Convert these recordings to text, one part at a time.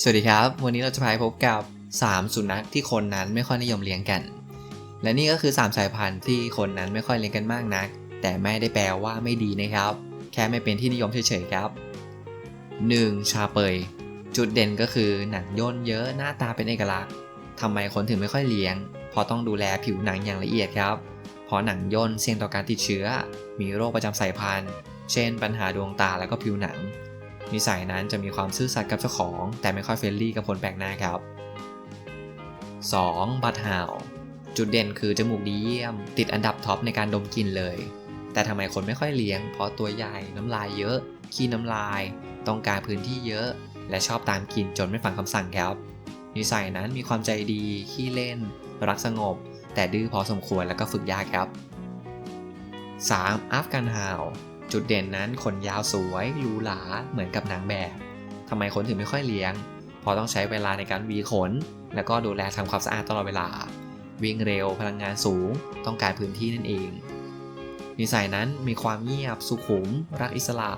สวัสดีครับ วันนี้เราจะพาไปพบกับ 3 สุนัขที่คนนั้นไม่ค่อยนิยมเลี้ยงกัน และนี่ก็คือ 3 สายพันธุ์ที่คนนั้นไม่ค่อยเลี้ยงกันมากนัก แต่ไม่ได้แปลว่าไม่ดีนะครับ แค่ไม่เป็นที่นิยมเฉยๆครับ 1. ชาเปย จุดเด่นก็คือหนังย่นเยอะหน้าตาเป็นเอกลักษณ์ทำไมคนถึงไม่ค่อยเลี้ยง เพราะต้องดูแลผิวหนังอย่างละเอียดครับ เพราะหนังย่นเสี่ยงต่อการติดเชื้อ มีโรคประจำสายพันธุ์ เช่น ปัญหาดวงตาและก็ผิวหนัง นิสัยนั้นจะมีความซื่อสัตย์กับเจ้าของ แต่ไม่ค่อยเฟรนลี่กับคนแปลกหน้าครับ 2. บัตฮาวจุดเด่นคือจมูกดีเยี่ยม ติดอันดับท็อปในการดมกลิ่นเลย แต่ทำไมคนไม่ค่อยเลี้ยง เพราะตัวใหญ่น้ำลายเยอะ ขี้น้ำลาย ต้องการพื้นที่เยอะ และชอบตามกลิ่นจนไม่ฟังคำสั่งครับ นิสัยนั้นมีความใจดี ขี้เล่น รักสงบ แต่ดื้อพอสมควรแล้วก็ฝึกยากครับ 3. อัฟกันฮาว จุดเด่นนั้นขนยาวสวยหรูหราเหมือนกับนางแบบทำไมคนถึงไม่ค่อยเลี้ยงเพราะต้องใช้เวลาในการวีขน แล้วก็ดูแลทำความสะอาดตลอดเวลา วิ่งเร็วพลังงานสูง ต้องการพื้นที่นั่นเอง นิสัยนั้นมีความเงียบสุขุม รักอิสระ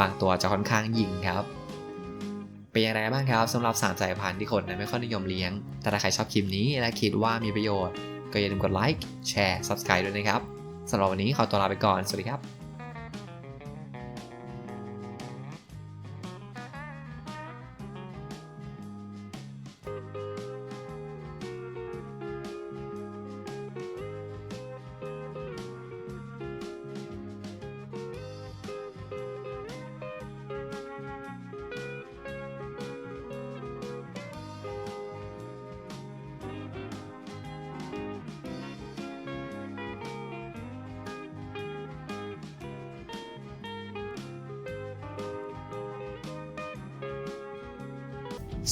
บางตัวจะค่อนข้างหยิ่งครับเป็นอย่างไรบ้างครับสำหรับ3สายพันธุ์ที่คนนั้นไม่ค่อยนิยมเลี้ยง แต่ถ้าใครชอบคลิปนี้และคิดว่ามีประโยชน์ ก็อย่าลืมกดไลค์แชร์ Subscribe ด้วยนะครับสำหรับวันนี้ขอตัวลาไปก่อน สวัสดีครับ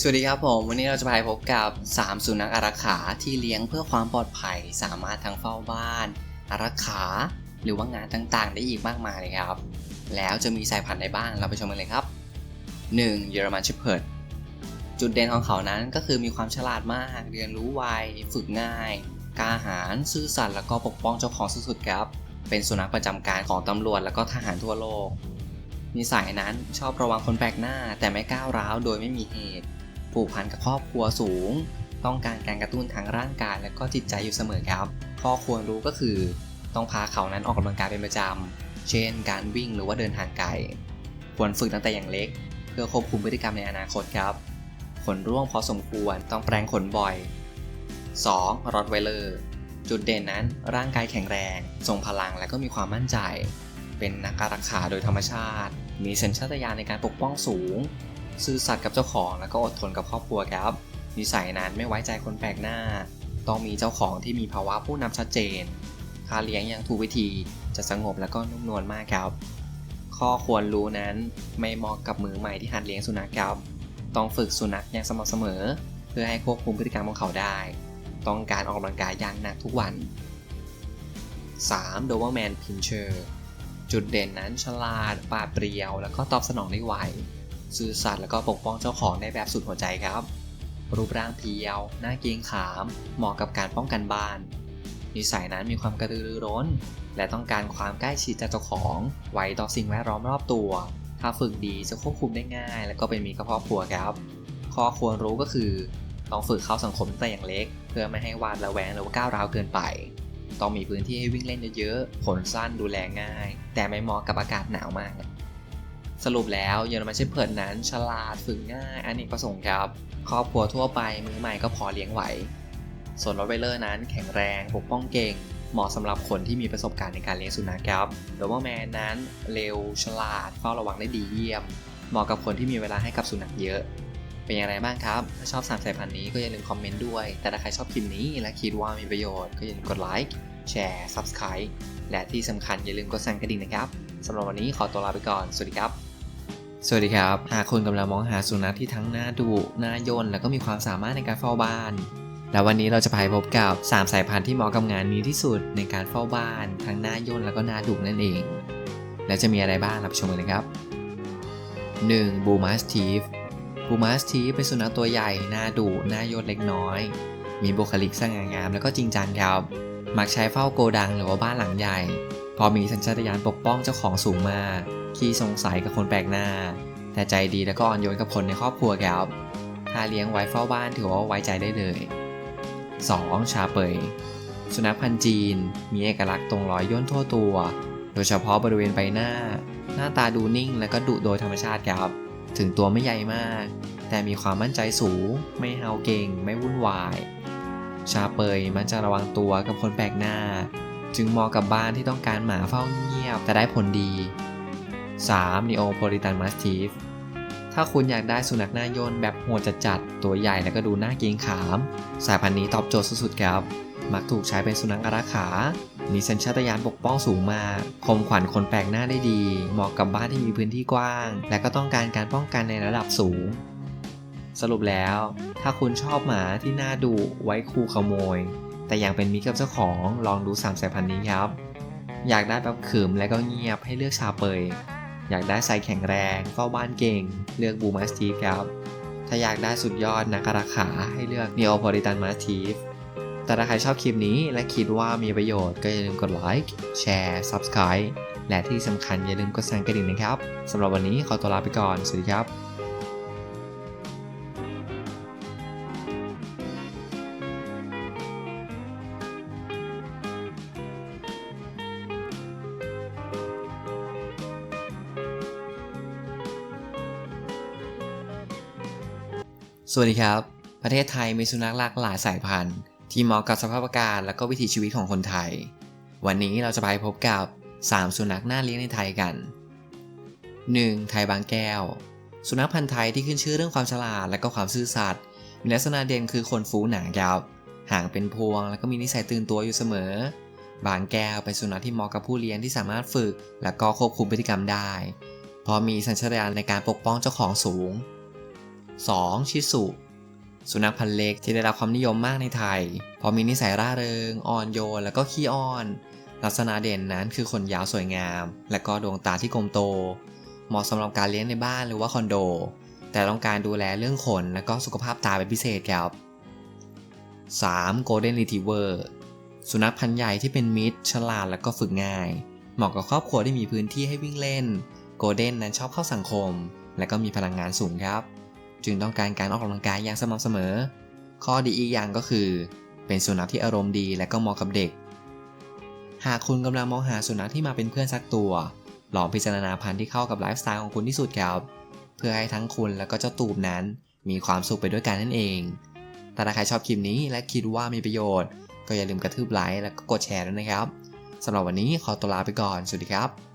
สวัสดีครับผม วันนี้เราจะไปพบกับ 3 สุนัขอารักขาที่เลี้ยงเพื่อความปลอดภัย สามารถทั้งเฝ้าบ้าน อารักขา หรือว่างานต่างๆ ได้อีกมากมายเลยครับ แล้วจะมีสายพันธุ์ใดบ้างเราไปชมกันเลยครับ 1. เยอรมันเชพเพิร์ดจุดเด่นของเขานั้นก็คือมีความฉลาดมาก เรียนรู้ไวฝึกง่าย กล้าหาญซื่อสัตย์แล้วก็ปกป้องเจ้าของสุดๆครับ เป็นสุนัขประจำการของตำรวจแล้วก็ทหารทั่วโลกนิสัยนั้นชอบระวังคนแปลกหน้าแต่ไม่ก้าวร้าวโดยไม่มีเหตุ ผูกพันกับครอบครัวสูง ต้องการการกระตุ้นทางร่างกายและก็จิตใจอยู่เสมอครับ ข้อควรรู้ก็คือ ต้องพาเขานั้นออกกำลังกายเป็นประจำ เช่น การวิ่งหรือว่าเดินทางไกล ควรฝึกตั้งแต่อย่างเล็ก เพื่อควบคุมพฤติกรรมในอนาคตครับ ขนร่วงพอสมควรต้องแปรงขนบ่อย 2. รอดไวเลอร์จุดเด่นนั้นร่างกายแข็งแรง ทรงพลังและก็มีความมั่นใจ เป็นนักการักษาโดยธรรมชาติ มีสัญชาตญาณในการปกป้องสูง ซื่อสัตย์กับเจ้าของแล้วก็อดทนกับครอบครัวครับ นิสัยนั้นไม่ไว้ใจคนแปลกหน้า ต้องมีเจ้าของที่มีภาวะผู้นำชัดเจน ค่าเลี้ยงอย่างถูกวิธีจะสงบแล้วก็นุ่มนวลมากครับ ข้อควรรู้นั้นไม่เหมาะกับมือใหม่ที่หัดเลี้ยงสุนัขครับ ต้องฝึกสุนัขอย่างสม่ำเสมอ เพื่อให้ควบคุมพฤติกรรมของเขาได้ ต้องการออกกำลังกายอย่างหนักทุกวัน 3. d o b e r m a n Pinscher จุดเด่นนั้นฉลาดปราดเปรียว แล้วก็ตอบสนองได้ไว ซื่อสัตย์แล้วก็ปกป้องเจ้าของได้แบบสุดหัวใจครับ รูปร่างเพียวหน้าเกรงขาม เหมาะกับการป้องกันบ้าน นิสัยนั้นมีความกระตือรือร้น และต้องการความใกล้ชิดจากเจ้าของ ไวต่อสิ่งแวดล้อมรอบตัว ถ้าฝึกดีจะควบคุมได้ง่าย และก็เป็นมีกับครอบครัวครับข้อควรรู้ก็คือ ต้องฝึกเข้าสังคมตั้งแต่อย่างเล็ก เพื่อไม่ให้วาดระแวงหรือว่าก้าวร้าวเกินไป ต้องมีพื้นที่ให้วิ่งเล่นเยอะๆ ขนสั้นดูแลง่าย แต่ไม่เหมาะกับอากาศหนาวมาก สรุปแล้วเยอรมันเชพเพิร์ดนั้น ฉลาดฝึกง่ายอเนกประสงค์ครับ ครอบครัวทั่วไปมือใหม่ก็พอเลี้ยงไหว ส่วนรถไวเลอร์นั้นแข็งแรงปกป้องเก่ง เหมาะสำหรับคนที่มีประสบการณ์ในการเลี้ยงสุนัขครับโดเบอร์แมนนั้นเร็วฉลาดเฝ้าระวังได้ดีเยี่ยม เหมาะกับคนที่มีเวลาให้กับสุนัขเยอะเป็นอย่างไรบ้างครับ ถ้าชอบสามสายพันธุ์นี้ก็อย่าลืมคอมเมนต์ด้วย แต่ถ้าใครชอบคลิปนี้และคิดว่ามีประโยชน์ก็อย่าลืมกดไลค์ แชร์ Subscribe และที่สำคัญอย่าลืมกดสั่นกระดิ่งนะครับ สำหรับวันนี้ขอตัวลาไปก่อน สวัสดีครับ สวัสดีครับ หากคุณกำลังมองหาสุนัขที่ทั้งน่าดุน่าย่นแล้วก็มีความสามารถในการเฝ้าบ้าน แล้ววันนี้เราจะพาไปพบกับ 3 สายพันธุ์ที่เหมาะกับงานนี้ที่สุดในการเฝ้าบ้าน ทั้งน่าย่นแล้วก็น่าดุนั่นเอง แล้วจะมีอะไรบ้างรับชมกันเลยครับ 1. บูมาสทีฟบูมาสทีฟเป็นสุนัขตัวใหญ่หน้าดุหน้าย่นเล็กน้อย มีบุคลิกสง่างาม แล้วก็จริงจังครับมักใช้เฝ้าโกดังหรือว่าบ้านหลังใหญ่ พอมีสัญชาตญาณปกป้องเจ้าของสูงมากขี้สงสัยกับคนแปลกหน้า แต่ใจดีแล้วก็อ่อนโยนกับคนในครอบครัวครับ ถ้าเลี้ยงไว้เฝ้าบ้านถือว่าไว้ใจได้เลย 2. ชาเปยสุนัขพันธ์จีน มีเอกลักษณ์ตรงรอยย่นทั่วตัว โดยเฉพาะบริเวณใบหน้า หน้าตาดูนิ่งและก็ดุโดยธรรมชาติครับ ถึงตัวไม่ใหญ่มาก แต่มีความมั่นใจสูง ไม่เฮาเก่ง ไม่วุ่นวาย ชาเปยมันจะระวังตัวกับคนแปลกหน้า จึงเหมาะกับบ้านที่ต้องการหมาเฝ้าเงียบแต่ได้ผลดี 3. Neapolitan Mastiff ถ้าคุณอยากได้สุนัขหน้าย่นแบบโหดจัดๆตัวใหญ่และก็ดูน่าเกรงขาม สายพันธุ์นี้ตอบโจทย์สุดๆครับ มักถูกใช้เป็นสุนัขอารักขา มีสัญชาตญาณปกป้องสูงมากคมขวัญคนแปลกหน้าได้ดี เหมาะกับบ้านที่มีพื้นที่กว้าง และก็ต้องการการป้องกันในระดับสูง สรุปแล้ว ถ้าคุณชอบหมาที่น่าดุไว้คู่ขโมย แต่ยังเป็นมิตรกับเจ้าของลองดูสามสายพันธุ์นี้ครับ อยากได้แบบขืมและก็เงียบให้เลือกชาเปย อยากได้ไซส์แข็งแรงเฝ้าบ้านเก่ง เลือกบูมาสตีฟครับ ถ้าอยากได้สุดยอดนักราขาให้เลือก Neapolitan Mastiff แต่ถ้าใครชอบคลิปนี้และคิดว่ามีประโยชน์ก็อย่าลืมกดไลค์แชร์ Subscribe และที่สำคัญอย่าลืมกดสั่นกระดิ่งนะครับสำหรับวันนี้ขอตัวลาไปก่อน สวัสดีครับ สวัสดีครับ ประเทศไทยมีสุนัขหลากหลายสายพันธุ์ ที่เหมาะกับสภาพอากาศและก็วิถีชีวิตของคนไทย วันนี้เราจะไปพบกับ 3 สุนัขน่าเลี้ยงในไทยกัน 1. ไทยบางแก้ว สุนัขพันธุ์ไทยที่ขึ้นชื่อเรื่องความฉลาดและก็ความซื่อสัตย์มีลักษณะเด่นคือขนฟูหนายาวหางเป็นพวง แล้วก็มีนิสัยตื่นตัวอยู่เสมอ บางแก้วเป็นสุนัขที่เหมาะกับผู้เลี้ยงที่สามารถฝึก และก็ควบคุมพฤติกรรมได้ เพราะมีสัญชาตญาณในการปกป้องเจ้าของสูง 2. ชิสุสุนัขพันธุ์เล็กที่ได้รับความนิยมมากในไทยพราะมีนิสัยร่าเริง อ่อนโยน และก็ขี้อ้อน ลักษณะเด่นนั้นคือขนยาวสวยงาม และก็ดวงตาที่กลมโต เหมาะสำหรับการเลี้ยงในบ้านหรือว่าคอนโด แต่ต้องการดูแลเรื่องขนและก็สุขภาพตาเป็นพิเศษครับ 3. Golden Retriever สุนัขพันธุ์ใหญ่ที่เป็นมิตร ฉลาดและก็ฝึกง่าย เหมาะกับครอบครัวที่มีพื้นที่ให้วิ่งเล่น โกลเด้นนั้นชอบเข้าสังคม และก็มีพลังงานสูงครับ จึงต้องการการออกกำลังกายอย่างสม่ำเสมอ ข้อดีอีกอย่างก็คือ เป็นสุนัขที่อารมณ์ดีและก็เหมาะกับเด็ก หากคุณกำลังมองหาสุนัขที่มาเป็นเพื่อนสักตัว ลองพิจารณาพันธุ์ที่เข้ากับไลฟ์สไตล์ของคุณที่สุดครับ เพื่อให้ทั้งคุณและก็เจ้าตูบนั้น มีความสุขไปด้วยกันนั่นเองแต่ถ้าใครชอบคลิปนี้และคิดว่ามีประโยชน์ ก็อย่าลืมกระทืบไลค์และก็กดแชร์ด้วยนะครับสำหรับวันนี้ขอตัวลาไปก่อน สวัสดีครับ